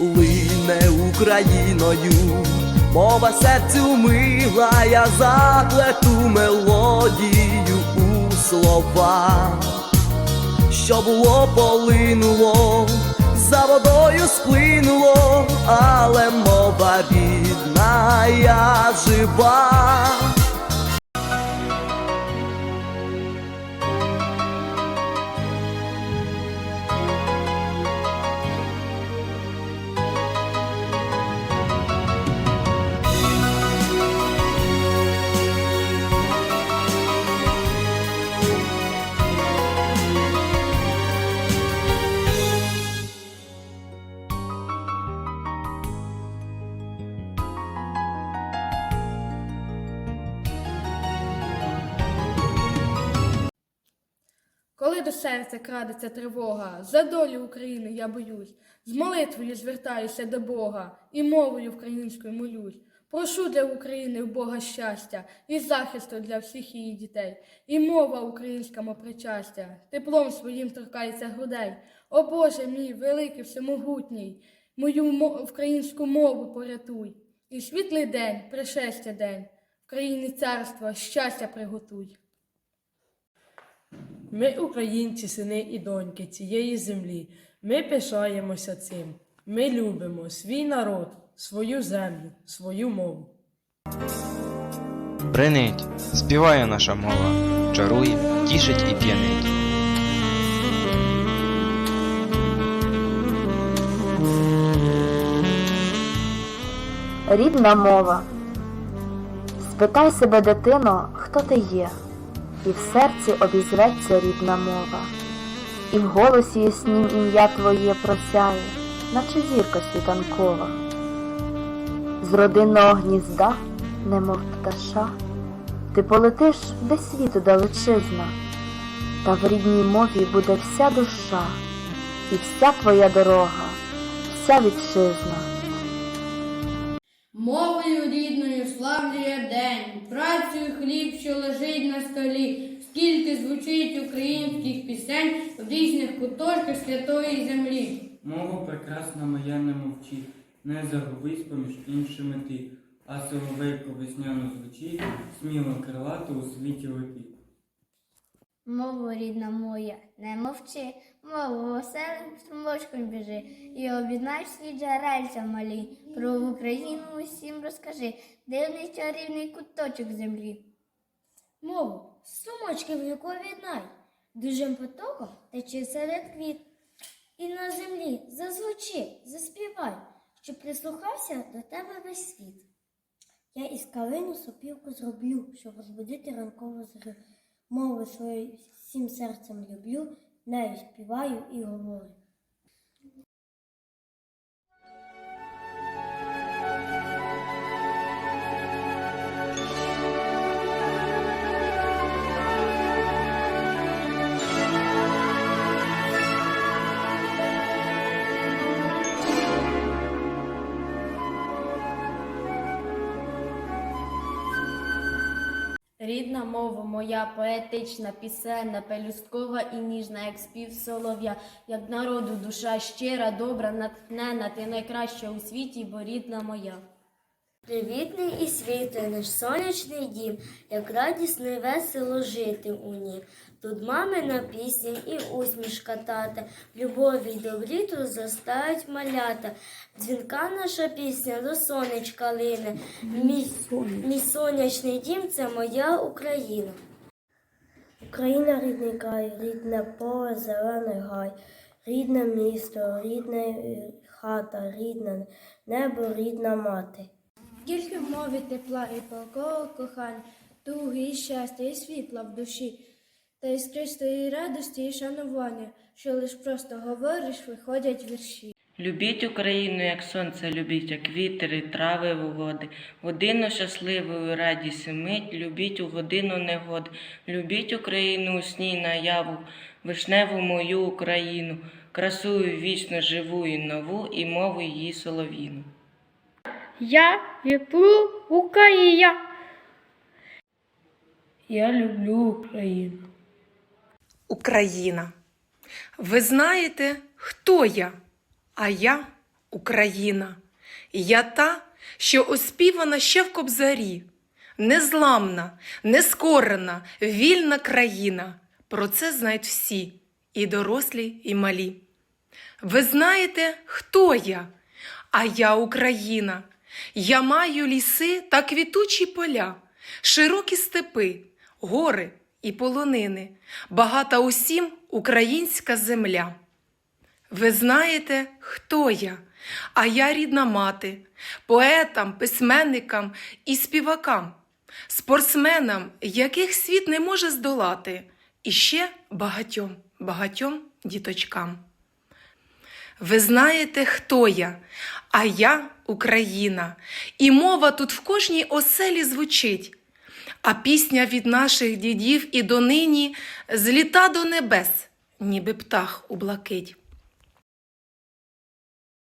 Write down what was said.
лине Україною, мова серцю мила, я заплету мелодію у слова, що було полинуло, за водою сплинуло, але мова рідна, я жива. Коли до серця крадеться тривога, за долю України я боюсь, з молитвою звертаюся до Бога і мовою українською молюсь. Прошу для України в Бога щастя і захисту для всіх її дітей, і мова українська мо причастя, теплом своїм торкається грудей. О Боже мій, великий всемогутній, мою українську мову порятуй. І світлий день, пришестя день, в країні царства щастя приготуй. Ми українці, сини і доньки цієї землі. Ми пишаємося цим. Ми любимо свій народ, свою землю, свою мову. Бринить, співає наша мова, чарує, тішить і п'янить. Рідна мова. Спитай себе, дитино, хто ти є, і в серці обізветься рідна мова, і в голосі яснім ім'я твоє просяє, наче зірка світанкова. З родинного гнізда, немов пташа, ти полетиш де світу далечизна, та в рідній мові буде вся душа, і вся твоя дорога, вся вітчизна. Славлює день, працею хліб, що лежить на столі, скільки звучить українських пісень в різних куточках святої землі. Мова прекрасна моя не мовчи, не загубись поміж іншими ти, а соловейко весняно звучить, сміло крилато у світі летить. Мова рідна моя, не мовчи, мова веселим струмочком біжи, і об'єднай всі джерельця малі, про Україну усім розкажи, дивний чарівний куточок землі. Мову, сумочки в яку віднай, дужим потоком тече серед квіт. І на землі зазвучи, заспівай, щоб прислухався до тебе весь світ. Я із калину сопілку зроблю, щоб розбудити ранкову зорю. Мову свою всім серцем люблю, нею співаю і говорю. Рідна мова моя поетична, пісенна, пелюсткова і ніжна, як спів солов'я, як народу душа щира, добра, натхнена, ти найкраща у світі, бо рідна моя. Привітний і світлий наш сонячний дім, як радісно і весело жити у нім. Тут мамина пісня і усмішка тата, любові й добрі тут зростають малята. Дзвінка наша пісня до сонечка лине. Мій, мій сонячний дім це моя Україна. Україна рідний край, рідне поле, зелений гай, рідне місто, рідна хата, рідне небо, рідна мати. Тільки в мові тепла і палкого кохання, туги і щастя, і світла в душі, та іскристої радості і шанування, що лиш просто говориш, виходять вірші. Любіть Україну, як сонце любіть, як вітер і трави води. Годину щасливою радість мить, любіть у годину негоди. Любіть Україну у сні наяву, вишневу мою Україну, красую вічно живу і нову, і мову її солов'їну. Я люблю Україну. Я люблю Україну. Україна. Ви знаєте, хто я? А я Україна. Я та, що оспівана ще в кобзарі, незламна, нескорена, вільна країна. Про це знають всі, і дорослі, і малі. Ви знаєте, хто я? А я Україна. Я маю ліси та квітучі поля, широкі степи, гори і полонини, багата усім українська земля. Ви знаєте, хто я? А я рідна мати, поетам, письменникам і співакам, спортсменам, яких світ не може здолати, і ще багатьом, багатьом діточкам. Ви знаєте, хто я, а я Україна, і мова тут в кожній оселі звучить, а пісня від наших дідів і донині зліта до небес, ніби птах у блакить.